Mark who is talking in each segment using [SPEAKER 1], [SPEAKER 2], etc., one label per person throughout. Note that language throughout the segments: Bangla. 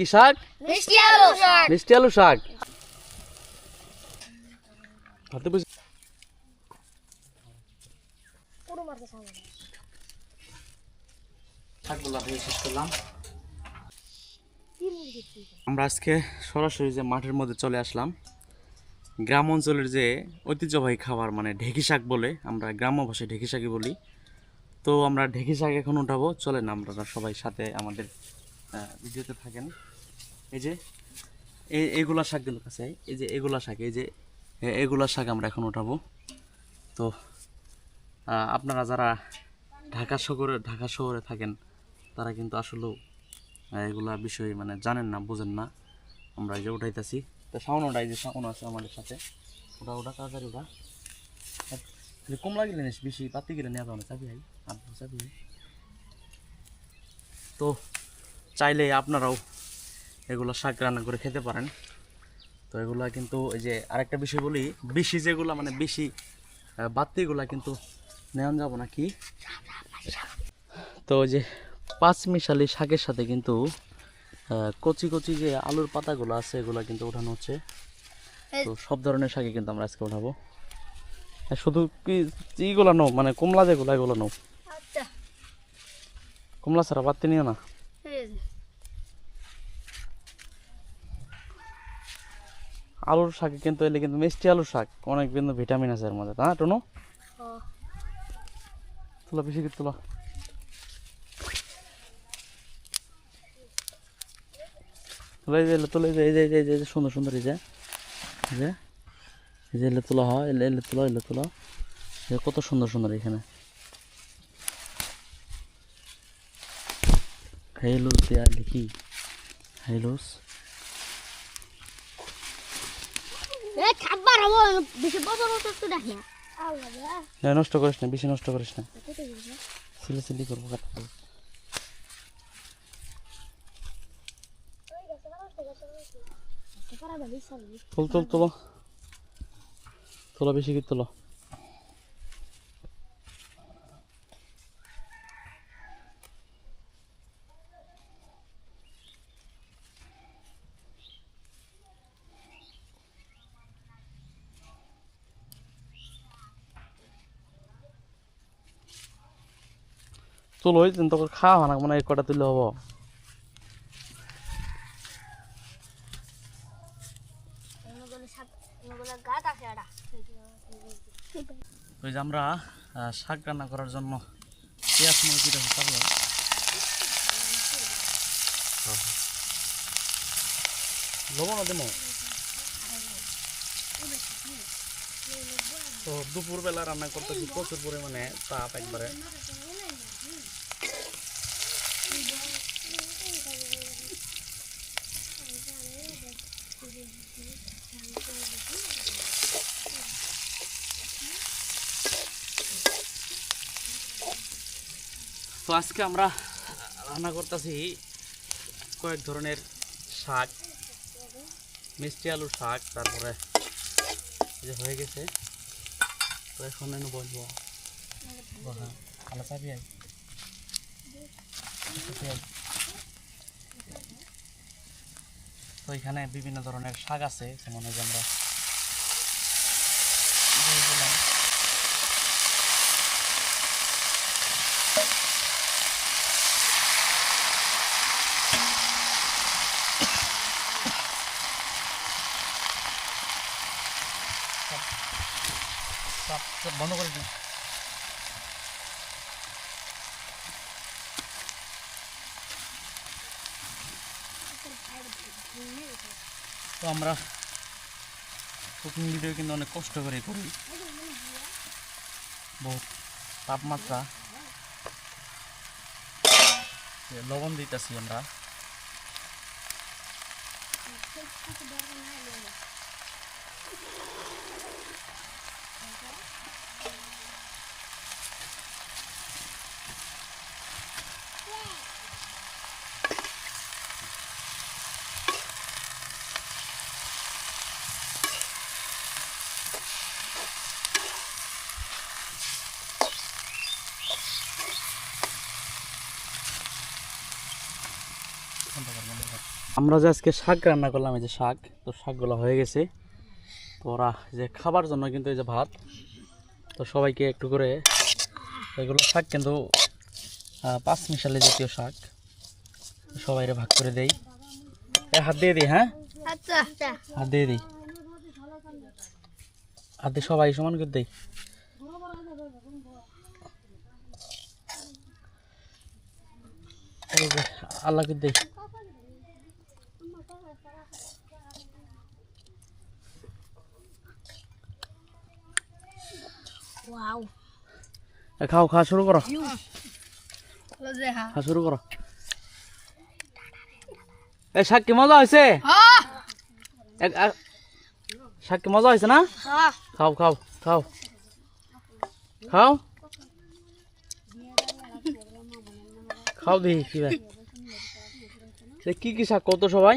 [SPEAKER 1] কি শাক?
[SPEAKER 2] মিষ্টি আলু শাক।
[SPEAKER 1] মিষ্টি আলু শাক। হাতে শাকগুলো শেষ করলাম। আমরা আজকে সরাসরি যে মাঠের মধ্যে চলে আসলাম। গ্রাম অঞ্চলের যে ঐতিহ্যবাহী খাবার মানে ঢেকি শাক বলে আমরা গ্রাম্য ভাষায় ঢেকি শাকই বলি। তো আমরা ঢেকি শাক এখন উঠাবো। চলেন আমরা সবাই সাথে আমাদের ভিডিওতে থাকেন। এই যে, এই, এগুলা শাকগুলো কাছে, এই যে এগুলা শাক, এই যে এগুলা শাক আমরা এখন উঠাবো। তো আপনারা যারা ঢাকা শহরে ঢাকা শহরে থাকেন, তারা কিন্তু আসলেও এগুলা বিষয় মানে জানেন না, বোঝেন না। আমরা এই যে উঠাইতেছি। তো সাউন ওটাই যে সাউন আছে আমাদের সাথে। ওটা ওটা তাড়াতাড়ি ওটা কমলা গেলে নিস, বেশি পাতি গেলে নেওয়া না, চাবি আপনি চাবি তো, চাইলে আপনারাও এগুলো শাক রান্না করে খেতে পারেন। তো এগুলা কিন্তু এই যে আরেকটা বিষয় বলি বেশি যেগুলা মানে বেশি আহ, বাত্তিগুলা কিন্তু নেওয়া যাব না কি তো ওই যে পাঁচ মিশালি শাকের সাথে কিন্তু কচি কচি যে আলুর পাতাগুলো আছে এগুলো কিন্তু ওঠানো হচ্ছে। তো সব ধরনের শাকে কিন্তু আমরা আজকে উঠাবো শুধু কি ইগুলো নো মানে কমলা যেগুলো এগুলো নো
[SPEAKER 2] আচ্ছা।
[SPEAKER 1] কমলা ছাড়া বাত্তি নিও না
[SPEAKER 2] এই যে।
[SPEAKER 1] আলুর শাকে কিন্তু এলে কিন্তু মিষ্টি আলুর শাক অনেক কিন্তু ভিটামিন আছে এর মধ্যে তা টুনু? তুলো বেশি করে তুলো। তুলো এলে তুলো এই যে এই যে সুন্দর সুন্দর এই যে যে এই যে এলে তোলা হয় এলে এলে তুলো এলে তুলো। যে কত সুন্দর সুন্দর এখানে। হাইলুস দেয়া লিখি হাইলুস
[SPEAKER 2] এ খাবার হব বেশি বড় বড় তো দেখি।
[SPEAKER 1] না, নষ্ট করিস না বেশি নষ্ট করিস না। সিলে সিলি করব কাটবো তুল তোল তোলো। তুলো বেশি কি তুলো। তুলো ওই তোকে খাওয়া না মানে এক কটা তুলে হব। ওই যে আমরা শাক রান্না করার জন্য পেঁয়াজ মুরগিটা হিসাবে লবণ দেবো তো দুপুরবেলা রান্না করতেছি প্রচুর পরিমাণে তাপ একবারে। তো আজকে আমরা রান্না করতেছি কয়েক ধরনের শাক, মিষ্টি আলুর শাক, তারপরে যে হয়ে গেছে। তো এখন এনে। তো এখানে বিভিন্ন ধরনের শাক আছে, যেমন আমরা এই বললাম, সব সব বন্ধ করে দিন তো আমরা কুকিং ভিডিও কিন্তু অনেক কষ্ট করে করি। বহুত তাপমাত্রা। লবণ দিতেছি আমরা। আমরা যে আজকে শাক রান্না করলাম এই যে শাক তো শাকগুলো হয়ে গেছে। তো ওরা যে খাবার জন্য কিন্তু এই যে ভাত তো সবাইকে একটু করে এগুলো শাক কিন্তু পাঁচ মিশালি জাতীয় শাক সবাইরে ভাগ করে দেই। হাত দিয়ে দিই হ্যাঁ?
[SPEAKER 2] আচ্ছা আচ্ছা।
[SPEAKER 1] হাত দিয়ে দিই। হাত দিয়ে সবাই সমান করে দেই। আল্লাহ করে দেই। খাও খাওয়া শুরু করো। খাওয়া শুরু করো। এই শাক কি মজা হয়েছে?
[SPEAKER 2] হ্যাঁ
[SPEAKER 1] শাক কি মজা হয়েছে না? খাও খাও খাও। খাও। খাও দেখি কি কি কি শাক কত সবাই?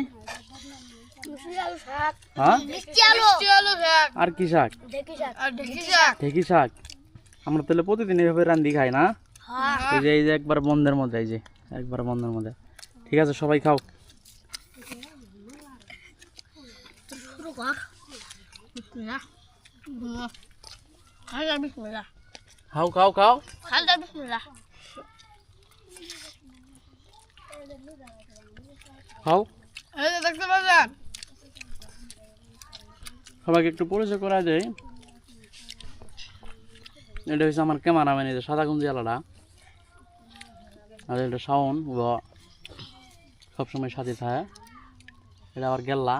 [SPEAKER 1] হ্যাঁ? আর কি শাক? ঢেকি শাক। আমরা তাহলে প্রতিদিন এইভাবে রান্দি খাই না?
[SPEAKER 2] হ্যাঁ।
[SPEAKER 1] এই যে এই যে একবার বন্ধের মধ্যে এই যে একবার বন্ধের মধ্যে ঠিক আছে সবাই খাও। খাও খাও খাও। খাও।
[SPEAKER 2] দেখতে পাচ্ছেন?
[SPEAKER 1] সবাইকে একটু পরিচয় করা যায়। এটা হচ্ছে আমার ক্যামেরাম্যান, এই যে সাদা কুঞ্জি আলাদা। আর এটা ও সবসময় সাথে থাকে। এটা আবার গেল্লা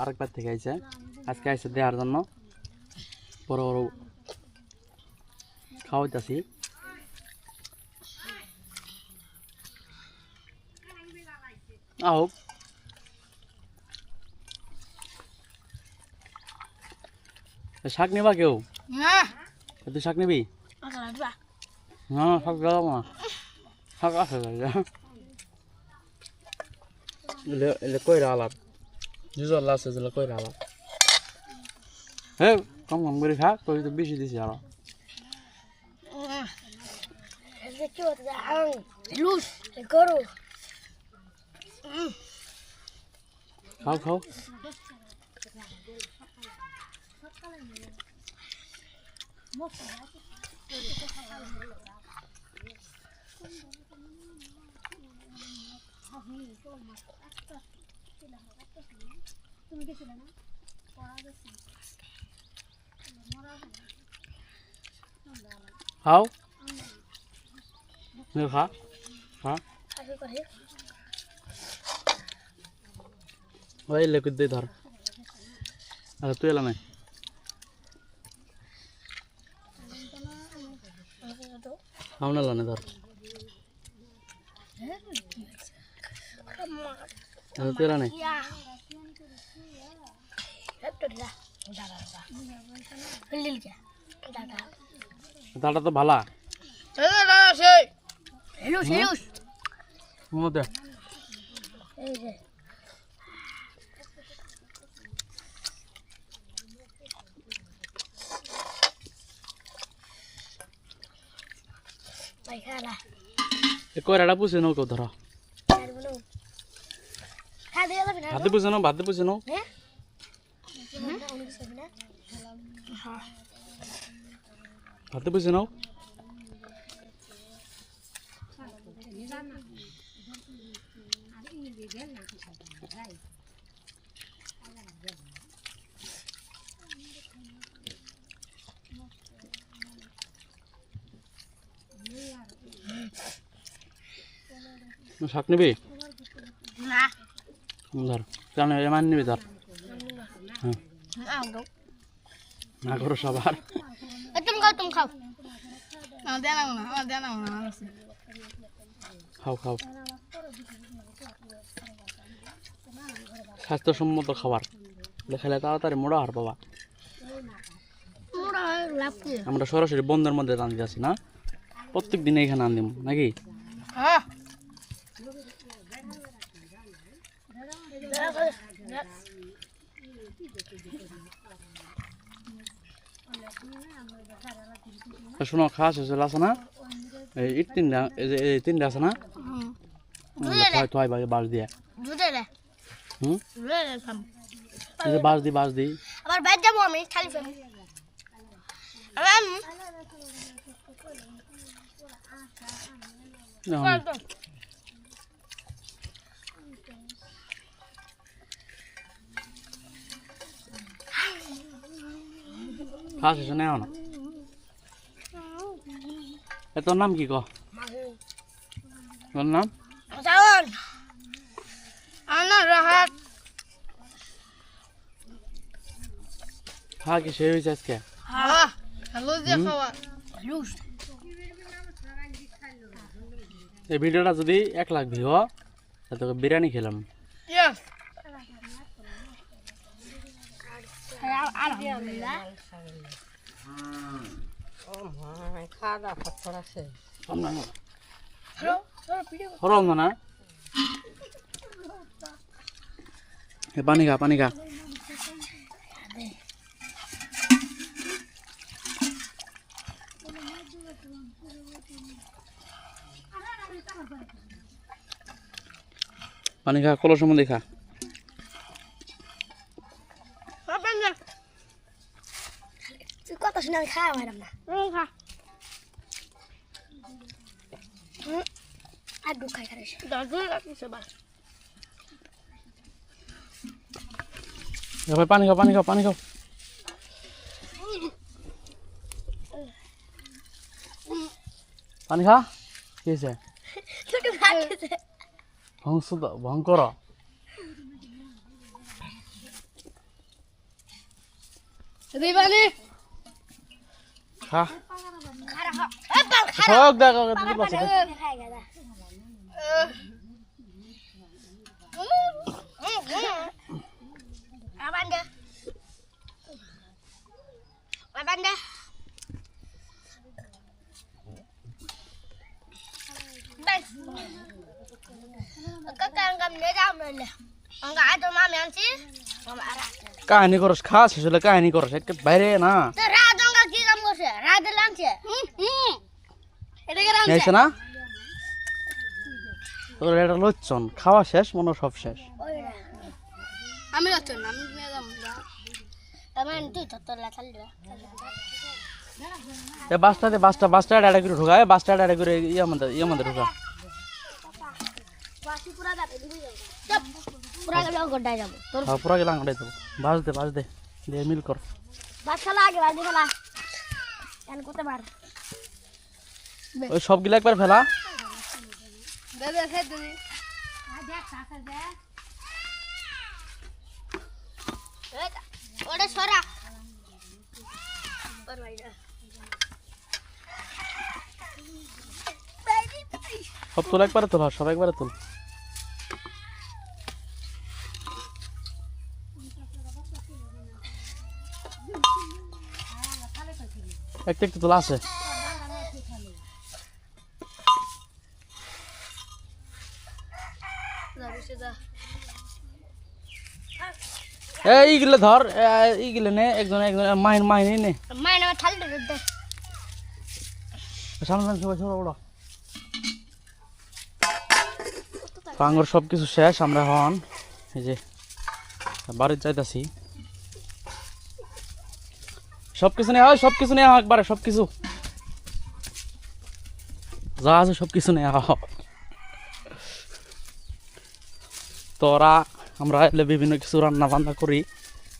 [SPEAKER 1] আরেকবার থেকে আইছে। আজকে আইছে দেওয়ার জন্য। বড় বড় খাওয়াইতেছি। আহ শাক নেবা কেউ?
[SPEAKER 2] হ্যাঁ।
[SPEAKER 1] তুই শাক নিবি?
[SPEAKER 2] আচ্ছা আচ্ছা
[SPEAKER 1] হ্যাঁ শাক গেলাম না শাক আছে কইরা আলাপ। জুজল আছে যেগুলো কইরা হে কম কম করে খা কই তো বেশি দিছি
[SPEAKER 2] আরও। গরু
[SPEAKER 1] খাও। খাও খাও নে খা খা
[SPEAKER 2] আগে করে
[SPEAKER 1] ওই লেকুদ দিয়ে ধর আচ্ছা তুই এলা নাই খাও না লানে ধর। তুই এলা নাই।
[SPEAKER 2] দাদা
[SPEAKER 1] তো ভালা। মধ্যে
[SPEAKER 2] এই যে। খালা।
[SPEAKER 1] কয়রাটা পুষে নাও কেউ ধরো ভাতে পুষে নাও ভাতে পুষে নাও ভাতে পুষে নাও শাক নিবি? ধর কেন এমান নিবি ধর? হ্যাঁ।
[SPEAKER 2] না
[SPEAKER 1] করো সবার।
[SPEAKER 2] তুমি খাও তুমি খাও।
[SPEAKER 1] স্বাস্থ্যসম্মত খাবার। দেখালে তাড়াতাড়ি মোড়া হার বাবা। আমরা সরাসরি বন্ধের মধ্যে রাঁধতে আছি না? প্রত্যেক দিনে এখানে আনদিম নাকি?
[SPEAKER 2] হ্যাঁ।
[SPEAKER 1] শোনো খাওয়া শেষ আছে না? এই ইট তিনটা এই যে এই তিনটা আছে না? থয় বাড়ি বাড়ি দিয়ে। হুম?
[SPEAKER 2] রে রে থাম
[SPEAKER 1] এই যে বাস দি বাস দি
[SPEAKER 2] আবার বাইরে যাব আমি খালি ফেমি আবার
[SPEAKER 1] খাস এসে নেও না এ তোর নাম কি ক তোর নাম
[SPEAKER 2] রাহাত
[SPEAKER 1] খা কি সে হয়েছে আজকে
[SPEAKER 2] হ্যাঁ
[SPEAKER 1] এই ভিডিওটা যদি এক লাখ ভিউ হয়, তাহলে তোকে বিরিয়ানি খেলাম।
[SPEAKER 2] ইয়েস
[SPEAKER 1] পানি খা পানি খা পানি খা কলো সম্বন্ধে খা
[SPEAKER 2] আপন যা
[SPEAKER 3] তুই কথা শুনে আমি খাওয়া ম্যাডাম না
[SPEAKER 2] হুম খা
[SPEAKER 3] আর দু খাই খারে
[SPEAKER 2] দাদু রাখিছে বা
[SPEAKER 1] এ ভাই পানি খাও পানি খাও পানি খাও পানি খা কি হয়েছে
[SPEAKER 3] তোকে ভাগছে
[SPEAKER 1] ভংস ভং কর
[SPEAKER 2] দিবানি
[SPEAKER 1] খা
[SPEAKER 3] খারা হ এ পাল
[SPEAKER 1] সব দেখো দিতে
[SPEAKER 2] mami anci. Mama arah.
[SPEAKER 1] কাহিনী করস খা শেষ হলে কাহিনী করস বাইরে না। নিয়েছে না? তোর এটা লচ্ছন খাওয়া শেষ মনে সব শেষ।
[SPEAKER 2] আমি
[SPEAKER 1] এ বাসটাতে বাসটা বাসটা এটা করে ঢুকা বাসটা করে ইয়ে ইয়ে মধ্যে ঢুকা।
[SPEAKER 2] চুপ পুরা গেলে গড্ডায় যাব।
[SPEAKER 1] হ্যাঁ পুরা বাস দে বাস দে দিয়ে মিল কর।
[SPEAKER 3] বাস খেলা আগে বাস খেলা কেন করতে পার
[SPEAKER 1] ওই সবগুলো একবার ফেলা।
[SPEAKER 2] ওটা সরা।
[SPEAKER 1] সব তোল একবারে তোল সব একবারে তোল। একটা একটু তোলা আছে এ এইগুলো ধর। এইগুলো নে একজন একজন মাহিন মাহিন নে।
[SPEAKER 2] নামে থাল দে।
[SPEAKER 1] সামনে সবাই ওড়া। পাঙ্গর সব কিছু শেষ আমরা হন এই যে বাড়ির যাইতাছি। সব কিছু নেওয়া হয় সব কিছু নেওয়া একবারে সব কিছু যা আছে সব কিছু নেওয়া হোক তোরা আমরা এলে বিভিন্ন কিছু রান্না বান্না করি।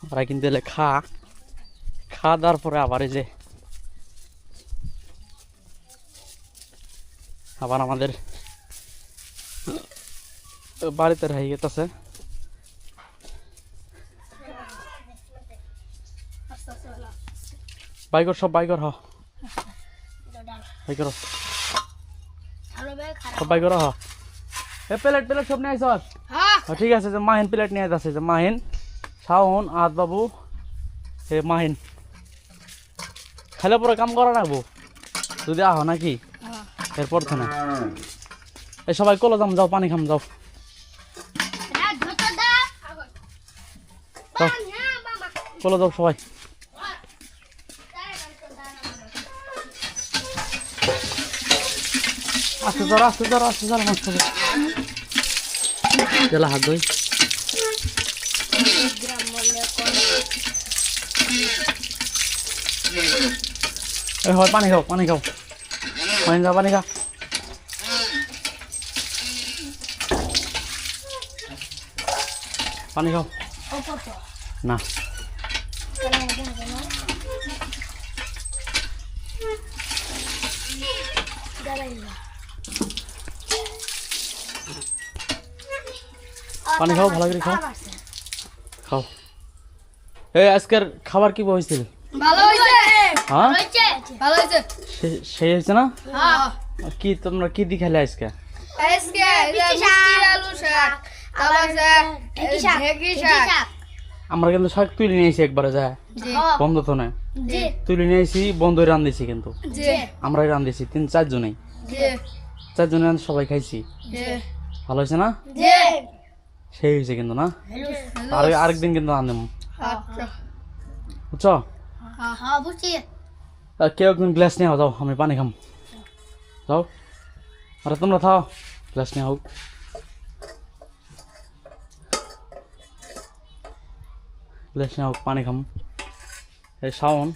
[SPEAKER 1] আমরা কিন্তু এলে খা। খা দেওয়ার পরে আবার এই যে আবার আমাদের বাড়িতে রাহি গেতেছে। বাইকর সব বাইকর হ। বাইকর সব বাইকর হ। এ প্লেট প্লেট সব নিয়ে আইসস।
[SPEAKER 2] হ্যাঁ
[SPEAKER 1] হ্যাঁ, ঠিক আছে যে মাহিন প্লেট নিয়ে যাচ্ছে যে মাহিন শাওন আদ বাবু হে মাহিন। খেলে পরে কাম করা রাখব যদি আহ নাকি? এরপর তো না। এই সবাই কলো যাম যাও পানি খাম যাও।
[SPEAKER 2] না ধত দা।
[SPEAKER 1] যাও। কলো যাও সবাই। আস্তে ধরো আস্তে ধরো আস্তে ধরো ধরো চলো হাত ধোই হয় পানি খাও পানি খাও পানি খাও পানি খাও পানি খাও না পানি খাও ভালো করে খাও। খাও। এই আজকের খাবার কি হয়েছিল?
[SPEAKER 2] ভালো হয়েছে।
[SPEAKER 1] হ্যাঁ?
[SPEAKER 2] ভালো হয়েছে?
[SPEAKER 1] সেই হয়েছে না?
[SPEAKER 2] হ্যাঁ।
[SPEAKER 1] কি তোমরা কি দি খেলে আজকে?
[SPEAKER 2] আলু শাক
[SPEAKER 1] আমরা কিন্তু শাক তুলে নিয়েছি একবারে
[SPEAKER 2] জি।
[SPEAKER 1] বন্ধ তো না তুলে নিয়েছি বন্ধই রান্ধেছি কিন্তু। আমরাই রান্ধেছি তিন চারজনেই। চারজনে রান্ধে সবাই খাইছি। ভালো হয়েছে না? সেই হয়েছে কিন্তু না আর আরেকদিন কিন্তু রান্ধেম
[SPEAKER 2] আচ্ছা
[SPEAKER 1] বুঝছ
[SPEAKER 2] হ্যাঁ হ্যাঁ বুঝছি
[SPEAKER 1] আর কেউ একদিন গ্লাস নিয়ে যাও আমি পানি খাম যাও আরে তোমরা থাও গ্লাস নিয়ে হোক গ্লাস নিয়ে হোক পানি খাম এই শাওন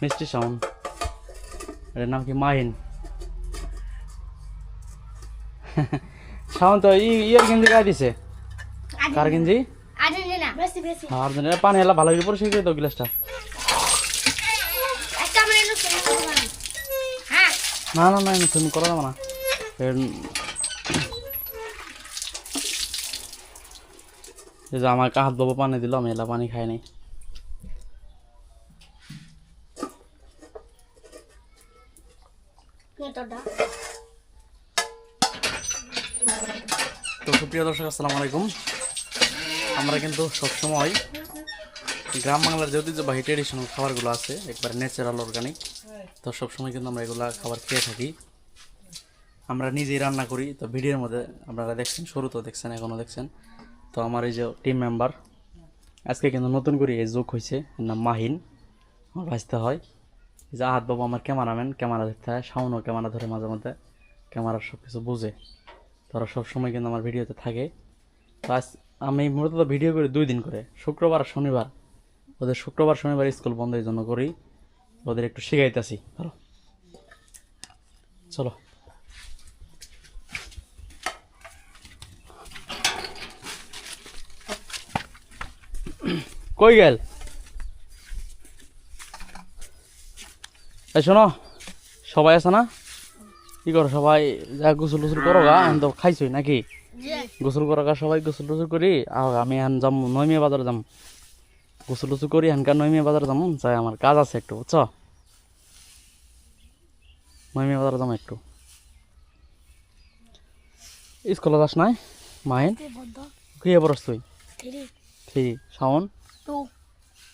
[SPEAKER 1] মিষ্টি শাওন এর নাম কি মাহিন শাওন তো ই ইয়ের গেঞ্জি গায়ে দিছে? কার গেঞ্জি?
[SPEAKER 2] আর্জেন্টিনা। বেশি বেশি
[SPEAKER 1] আর জন্য পানি এলা ভালো করে পরিষ্কার করে দাও গ্লাসটা।
[SPEAKER 2] একটা মিনিট হ্যাঁ।
[SPEAKER 1] না না না তুমি করা যাবে না। এই যে আমাকে হাত বাবু পানি দিল আমি এলা পানি খাই নাই। দর্শক, আসসালামু আলাইকুম। আমরা কিন্তু সবসময় গ্রাম বাংলার যে ঐতিহ্যবাহী ট্রেডিশনাল খাবারগুলো আছে, একবারে ন্যাচারাল অর্গানিক তো সবসময় কিন্তু আমরা এগুলা খাবার খেয়ে থাকি। আমরা নিজেই রান্না করি, তো ভিডিওর মধ্যে আপনারা দেখছেন, শুরুতেও দেখছেন, এখনও দেখছেন। তো আমার এই যে টিম মেম্বার আজকে কিন্তু নতুন করে এই যোগ হয়েছে নাম মাহিন। আমার ভাজতে হয়। যে আহাত বাবু আমার ক্যামেরাম্যান, ক্যামেরা ধরতে হয় শাওনও ক্যামেরা ধরে মাঝে মধ্যে, ক্যামেরার সব কিছু বুঝে। তারা সবসময় কিন্তু আমার ভিডিওতে থাকে। তো আজ আমি মূলত ভিডিও করি দুই দিন করে, শুক্রবার আর শনিবার। ওদের শুক্রবার, শনিবার স্কুল বন্ধ এই জন্য করি। ওদের একটু শিখাইতেছি, ধরো। চলো। কই গেল? এই শোনো, সবাই আছে না? কি করো সবাই? যা গোসল টোসল করো গা আমি তো খাইছই নাকি? গোসল করো গা সবাই গোসল টোসল করি। আহ আমি এখন যাম নয়মিয়া বাজার যাম। গোসল টোসল করি এখানকার নয়মিয়া বাজার যাম। যাই আমার কাজ আছে একটু বুঝছ? নয়মিয়া বাজার যাম একটু। স্কুলে যাস নাই মাহিন? কি বরস তুই?
[SPEAKER 2] থ্রি।
[SPEAKER 1] থ্রি। শাওন?
[SPEAKER 2] টু।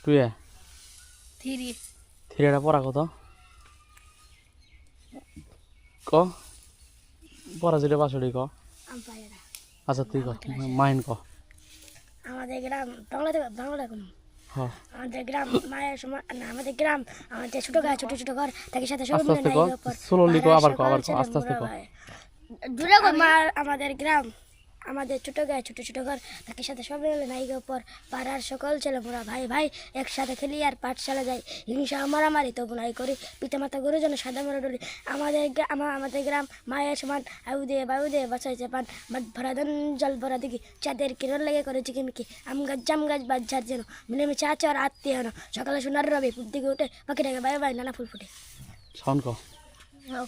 [SPEAKER 1] তুই
[SPEAKER 2] থ্রি।
[SPEAKER 1] থ্রিটা পড়া কত? ক? যেটা পাশড়ি ক? আচ্ছা তুই ক মাইন ক।
[SPEAKER 3] আমাদের গ্রাম বাংলাতে বাংলা কোন আমাদের গ্রাম মায়ের সময় না আমাদের গ্রাম আমাদের ছোট গায়ে ছোট ছোট ঘর তাকে সাথে সব মিলে নাই
[SPEAKER 1] আবার ক আবার ক আস্তে আস্তে ক।
[SPEAKER 2] দূরে
[SPEAKER 3] আমার আমাদের গ্রাম। আমাদের ছোট গায়ে ছোট ছোট ঘর তাকে সাথে সব মিলে নাই উপর পাড়ার সকল ছেলে মোরা ভাই ভাই একসাথে খেলি আর পাঠশালা যাই। হিংসা মারামারি তবু নাই করি। পিতামাতা গুরুজন সাদা মরা ডলি। আমাদের গ্রা- আমা- আমাদের গ্রাম মায়ের সমান। আয়ু দিয়ে বায়ু দিয়ে বাঁচাইছে পান মাঠ ভরা ধান জল ভরা দিকে চাঁদের কিরণ লেগে করে চিকিমিকি আম গাছ জাম গাছ বাজ ঝাড় যেন। মিলেমিশে আছে আর আত্মীয় সকালে সোনার রবি পুর দিকে উঠে। পাখিটাকে বাই বাই নানা ফুল ফুটে।
[SPEAKER 1] সাউন্ড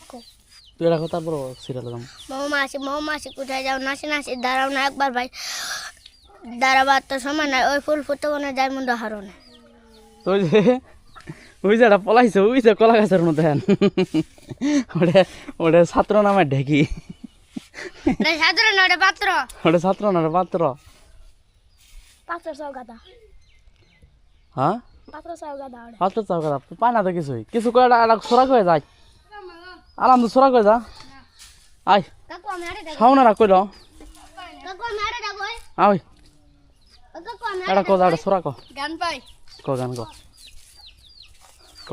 [SPEAKER 1] ক তুই কথা বড় সিরিয়াল দাম
[SPEAKER 2] মৌমাছি মৌমাছি কোথায় যাও? নাচি নাচি দাঁড়াও না একবার ভাই। দাঁড়াবার তো সময় নাই ওই ফুল ফুটতে মনে যায় মন্দ হারো না।
[SPEAKER 1] তো ওই যে ওই যে এটা পলাইছে ওই যে কলা গাছের মতো মধ্যে ওটা ওটা ছাত্র নামে ঢেকি।
[SPEAKER 2] না ওটা পাত্র।
[SPEAKER 1] ওটা ছাত্র না রে পাত্র।
[SPEAKER 3] পাত্র সব গাদা।
[SPEAKER 1] হ্যাঁ?
[SPEAKER 3] পাত্র সব গাদা
[SPEAKER 1] পাত্র চাও কথা পায় না তো কিছুই। কিছু করে এটা সোরা করে যায়। আলাম তো সোরা করে যা? আয়।
[SPEAKER 2] কাকু আমি আরে দেখো।
[SPEAKER 1] সামনে কইল
[SPEAKER 2] কাকু আমি আরে দেখো
[SPEAKER 1] আয়।
[SPEAKER 2] কাকু আমি
[SPEAKER 1] এটা কো যা এটা সোরা ক।
[SPEAKER 2] গান পাই।
[SPEAKER 1] ক গান ক। ক।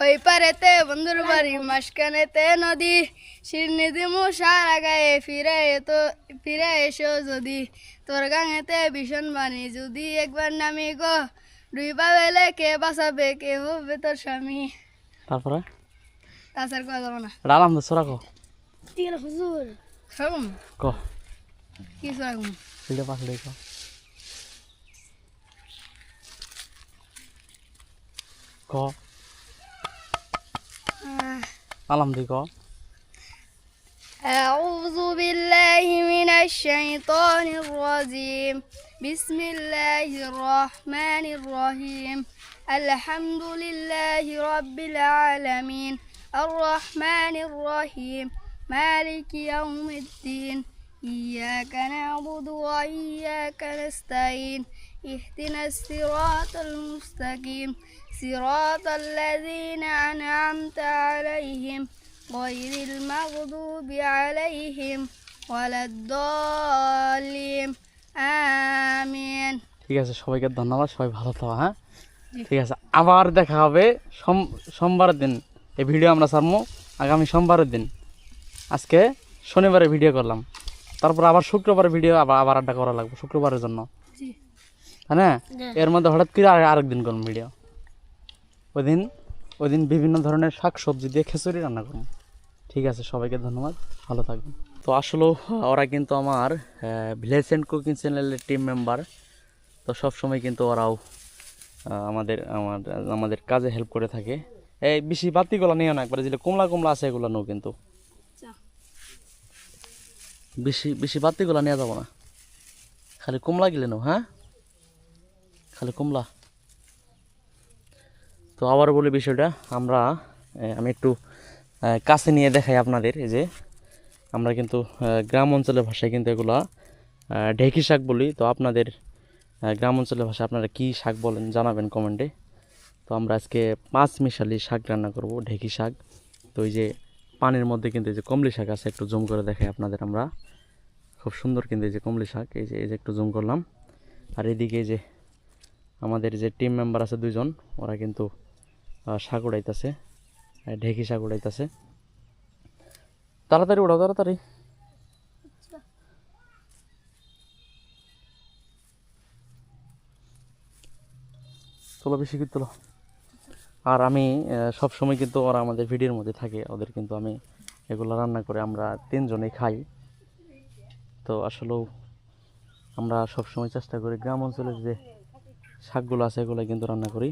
[SPEAKER 4] ওই পারেতে বন্ধুর বাড়ি মাসখানেতে নদী শিরনিধি সারা গায়ে। ফিরে তো ফিরে এসো যদি। তোর গাঙেতে ভীষণ বাণী যদি একবার নামি গো। দুই পা বেলে কে বাঁচাবে কে হবে তোর স্বামী।
[SPEAKER 1] তারপরে?
[SPEAKER 4] তাছাড়া করা যাবে না
[SPEAKER 1] এটা আলাম সরা ক
[SPEAKER 3] ঠিক আছে হুজুর
[SPEAKER 4] সরম
[SPEAKER 1] ক
[SPEAKER 4] কিছু রাখুন
[SPEAKER 1] এটা পাশে ক ক আলাম দি ক
[SPEAKER 4] أعوذ بالله من الشيطان الرجيم بسم الله الرحمن الرحيم الحمد لله رب العالمين الرحمن الرحيم مالك يوم الدين إياك نعبد وإياك نستعين اهدنا الصراط المستقيم صراط الذين أنعمت عليهم غير المغضوب عليهم ولا الضالين آمين
[SPEAKER 1] ঠিক আছে সবাইকে ধন্যবাদ সবাই ভালো থাকো হ্যাঁ ঠিক আছে আবার দেখা হবে সোম- সোমবারের দিন এই ভিডিও আমরা ছাড়বো আগামী সোমবারের দিন। আজকে শনিবারে ভিডিও করলাম। তারপর আবার শুক্রবারে ভিডিও আবার আবার আড্ডা করা লাগবে শুক্রবারের জন্য। হ্যাঁ এর মধ্যে হঠাৎ করে আর আরেকদিন করুন ভিডিও। ওই দিন ওই দিন বিভিন্ন ধরনের শাক সবজি দিয়ে খিচুড়ি রান্না করুন ঠিক আছে সবাইকে ধন্যবাদ। ভালো থাকবেন। তো আসলে ওরা কিন্তু আমার ভিলেজ অ্যান্ড কুকিং চ্যানেলের টিম মেম্বার তো সব সময় কিন্তু ওরাও আমাদের আমার আমাদের কাজে হেল্প করে থাকে। এই বেশি বাতিগুলো নিও না একবারে যেগুলো কমলা কমলা আছে এগুলো নো কিন্তু। বেশি বেশি বাতিগুলো নেওয়া যাব না। খালি কমলা গেলে নো হ্যাঁ? খালি কমলা। তো আবার বলি বিষয়টা আমরা আমি একটু কাছে নিয়ে দেখাই আপনাদের এই যে আমরা কিন্তু গ্রাম অঞ্চলের ভাষায় কিন্তু এগুলা ঢেকি শাক বলি। তো আপনাদের গ্রাম অঞ্চলের ভাষায় আপনারা কী শাক বলেন জানাবেন কমেন্টে। তো আমরা আজকে পাঁচ মিশালি শাক রান্না করব, ঢেকি শাক। তো এই যে পানির মধ্যে কিন্তু এই যে কমলি শাক আছে, একটু জুম করে দেখাই আপনাদের আমরা। খুব সুন্দর কিন্তু এই যে কমলি শাক, এই যে এই যে একটু জুম করলাম। আর এদিকে যে আমাদের যে টিম মেম্বার আছে দুইজন, ওরা কিন্তু শাক উড়াইতেছে ঢেকি শাক উড়াইতেছে। তাড়াতাড়ি উড়াও, তাড়াতাড়ি। তোলো বেশি করে তোলো। আর আমি সব সময় কিন্তু ওরা আমাদের ভিডিওর মধ্যে থাকে, ওদের কিন্তু আমি এগুলো রান্না করে আমরা তিনজনেই খাই। তো আসলেও আমরা সব সময় চেষ্টা করি গ্রাম অঞ্চলের যে শাকগুলো আছে এগুলো কিন্তু রান্না করি।